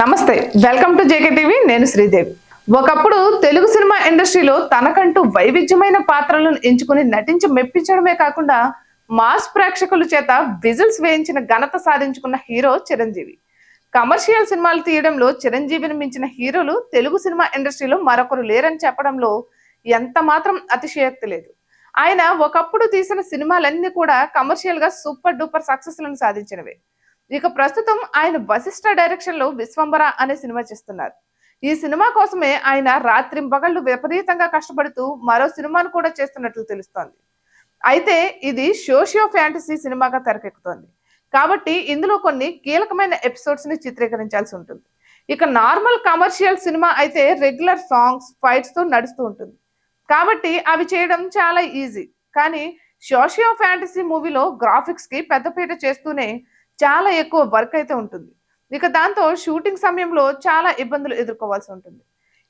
నమస్తే welcome to JK TV నేను శ్రీదేవి. ఒకప్పుడు తెలుగు సినిమా ఇండస్ట్రీలో తనకంటూ వైవిధ్యమైన పాత్రలను ఎంచుకుని నటించి మెప్పించడమే కాకుండా మాస్ ప్రేక్షకుల చేత విజిల్స్ వేయించిన ఘనత సాధించుకున్న హీరో చిరంజీవి. కమర్షియల్ సినిమాలు తీయడంలో చిరంజీవిని మించిన హీరోలు తెలుగు సినిమా ఇండస్ట్రీలో మరొకరు లేరని చెప్పడంలో ఎంత మాత్రం అతిశయోక్తి లేదు. ఆయన ఒకప్పుడు తీసిన సినిమాలన్నీ కూడా కమర్షియల్గా సూపర్ డూపర్ సక్సెస్లను సాధించినవే. ఇక ప్రస్తుతం ఆయన వశిష్ఠ డైరెక్షన్లో విశ్వంబర అనే సినిమా చేస్తున్నారు. ఈ సినిమా కోసమే ఆయన రాత్రింబగళ్ళు విపరీతంగా కష్టపడుతూ మరో సినిమాను కూడా చేస్తున్నట్లు తెలుస్తోంది. అయితే ఇది సోషియో ఫ్యాంటసీ సినిమాగా తెరకెక్కుతోంది. కాబట్టి ఇందులో కొన్ని కీలకమైన ఎపిసోడ్స్ని చిత్రీకరించాల్సి ఉంటుంది. ఇక నార్మల్ కమర్షియల్ సినిమా అయితే రెగ్యులర్ సాంగ్స్ ఫైట్స్తో నడుస్తూ ఉంటుంది. కాబట్టి అవి చేయడం చాలా ఈజీ. కానీ సోషియో ఫ్యాంటసీ మూవీలో గ్రాఫిక్స్కి పెద్దపీట చేస్తూనే చాలా ఎక్కువ వర్క్ అయితే ఉంటుంది. ఇక దాంతో షూటింగ్ సమయంలో చాలా ఇబ్బందులు ఎదుర్కోవాల్సి ఉంటుంది.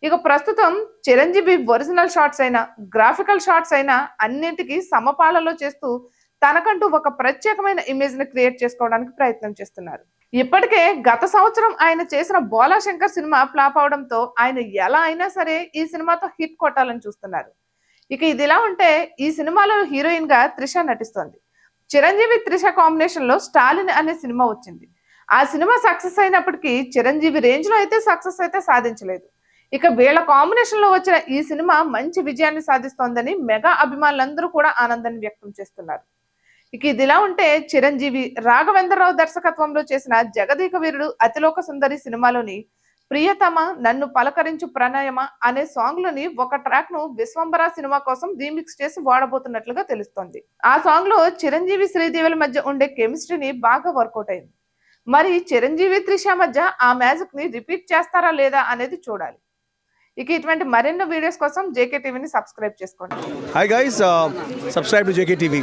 ఇక ప్రస్తుతం చిరంజీవి ఒరిజినల్ షాట్స్ అయినా గ్రాఫికల్ షాట్స్ అయినా అన్నింటికి సమపాలలో చేస్తూ తనకంటూ ఒక ప్రత్యేకమైన ఇమేజ్ని క్రియేట్ చేసుకోవడానికి ప్రయత్నం చేస్తున్నారు. ఇప్పటికే గత సంవత్సరం ఆయన చేసిన బోలా శంకర్ సినిమా ఫ్లాప్ అవడంతో ఆయన ఎలా అయినా సరే ఈ సినిమాతో హిట్ కొట్టాలని చూస్తున్నారు. ఇక ఇదిలా ఉంటే ఈ సినిమాలో హీరోయిన్గా త్రిష నటిస్తోంది. చిరంజీవి త్రిష కాంబినేషన్లో స్టాలిన్ అనే సినిమా వచ్చింది. ఆ సినిమా సక్సెస్ అయినప్పటికీ చిరంజీవి రేంజ్లో అయితే సక్సెస్ అయితే సాధించలేదు. ఇక వీళ్ళ కాంబినేషన్లో వచ్చిన ఈ సినిమా మంచి విజయాన్ని సాధిస్తోందని మెగా అభిమానులందరూ కూడా ఆనందాన్ని వ్యక్తం చేస్తున్నారు. ఇక ఇదిలా ఉంటే చిరంజీవి రాఘవేంద్రరావు దర్శకత్వంలో చేసిన జగదీక వీరుడు అతిలోక సుందరి సినిమాలోని ప్రియతమ నన్ను పలకరించు ప్రణయమ అనే సాంగ్లోని ఒక ట్రాక్ను విశ్వంబర సినిమా కోసం రీమిక్స్ చేసి వాడబోతున్నట్లుగా తెలుస్తోంది. ఆ సాంగ్లో చిరంజీవి శ్రీదేవుల మధ్య ఉండే కెమిస్ట్రీని బాగా వర్కౌట్ అయింది. మరి చిరంజీవి త్రిష మధ్య ఆ మ్యాజిక్ని రిపీట్ చేస్తారా లేదా అనేది చూడాలి. ఇక ఇటువంటి మరెన్నో వీడియోస్ కోసం జేకే టీవీని సబ్స్క్రైబ్ చేసుకోండి. Hi guys subscribe to JK TV.